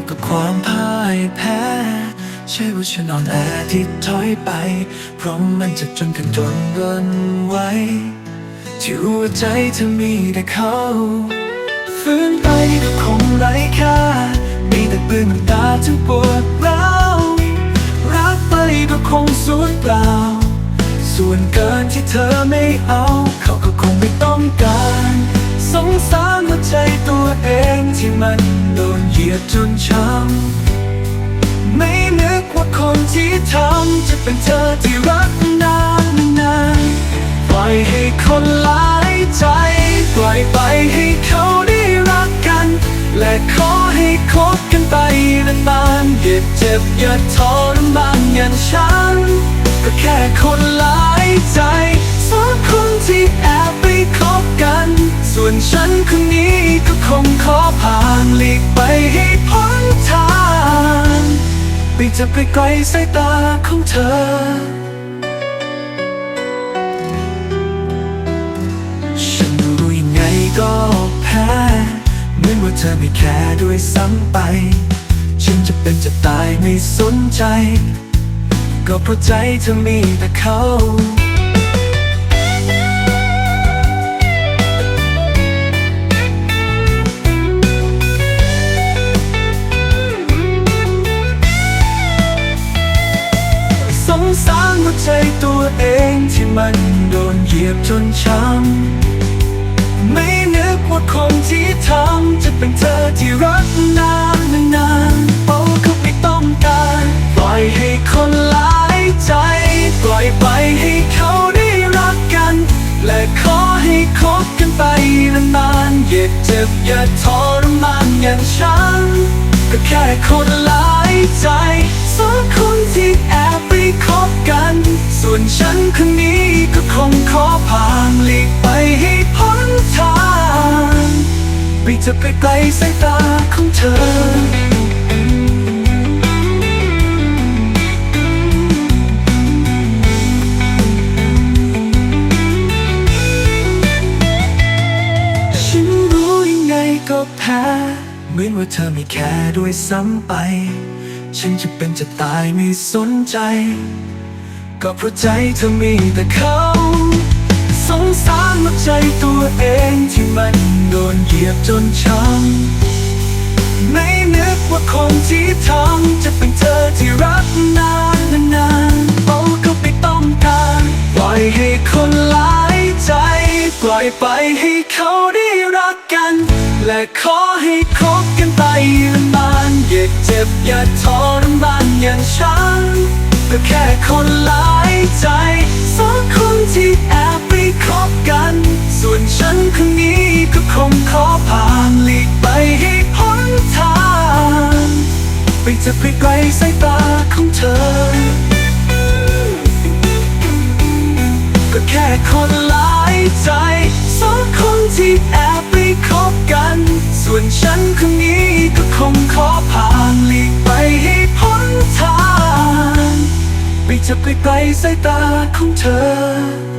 บกับความพ่ายแพ้ ใช่ว่าฉันอ่อนแอที่ถอยไป เพราะมันจะจนกันทนเกินไว้ที่หัวใจเธอมีแต่เขาฟื้นไปก็คงไร้ค่า มีแต่เปลืองน้ำตาทั้งปวดร้าวรักไปก็คงสูญเปล่า ส่วนเกินที่เธอไม่เอา เขาก็คงไม่ต้องการ สงสารหัวใจตัวเองที่มัน โดนเหยียดจนช้ำไม่นึกว่าคนที่ทำจะเป็นเธอที่รักนานนานปล่อยให้คนหลายใจ ปล่อยไปให้เขาได้รักกัน และขอให้คบกันไปนานๆอย่าเจ็บอย่าทรมานอย่างฉันก็แค่คนหลายใจสองคนที่แอบไปคบกัน ส่วนฉันคนนี้ หลีกไปให้พ้นทางไปจะไปไกลสายตาของเธอ ฉันรู้ยังไงก็แพ้เหมือนว่าเธอไม่แคร์ด้วยซ้ำไป ฉันจะเป็นจะตายไม่สนใจ ก็เพราะใจเธอมีแต่เขาันโดนเหยียบจนช้ำไม่นึกว่าคนที่ทำจะเป็นเธอที่รักนานนานๆโอ้ก็ไม่ต้องการปล่อยให้คนหลายใจ ปล่อยไปให้เขาได้รักกัน และขอให้คบกันไปนานๆอย่าเจ็บอย่าทรมานอย่างฉัน ก็แค่คนหลายใจสองคนที่ จะไปไกลสายตาของเธอฉันรู้ยังไงก็แพ้เหมือนว่าเธอไม่แคร์ด้วยซ้ำไป ฉันจะเป็นจะตายไม่สนใจ ก็เพราะใจเธอมีแต่เขา สงสารหัวใจตัวเองที่มัน จนช้ำไม่นึกว่าคนที่ทำจะเป็นเธอที่รักนานนานๆโอ้ก็ไม่ต้องการปล่อยให้คนหลายใจ ปล่อยไปให้เขาได้รักกัน และขอให้คบกันไปนานอย่าเจ็บอย่าทรมานอย่างฉันก็แค่คนหลายใจสองคนที่แอบไปคบกัน ส่วนฉันคนนี้ ไปไปไกลสายตาของเธอ ก็แค่คนหลายใจสองคนที่แอบไปคบกัน ส่วนฉันคนนี้ก็คงขอผ่านหลีกไปให้พ้นทาง ไปจะไปไกลสายตาของเธอ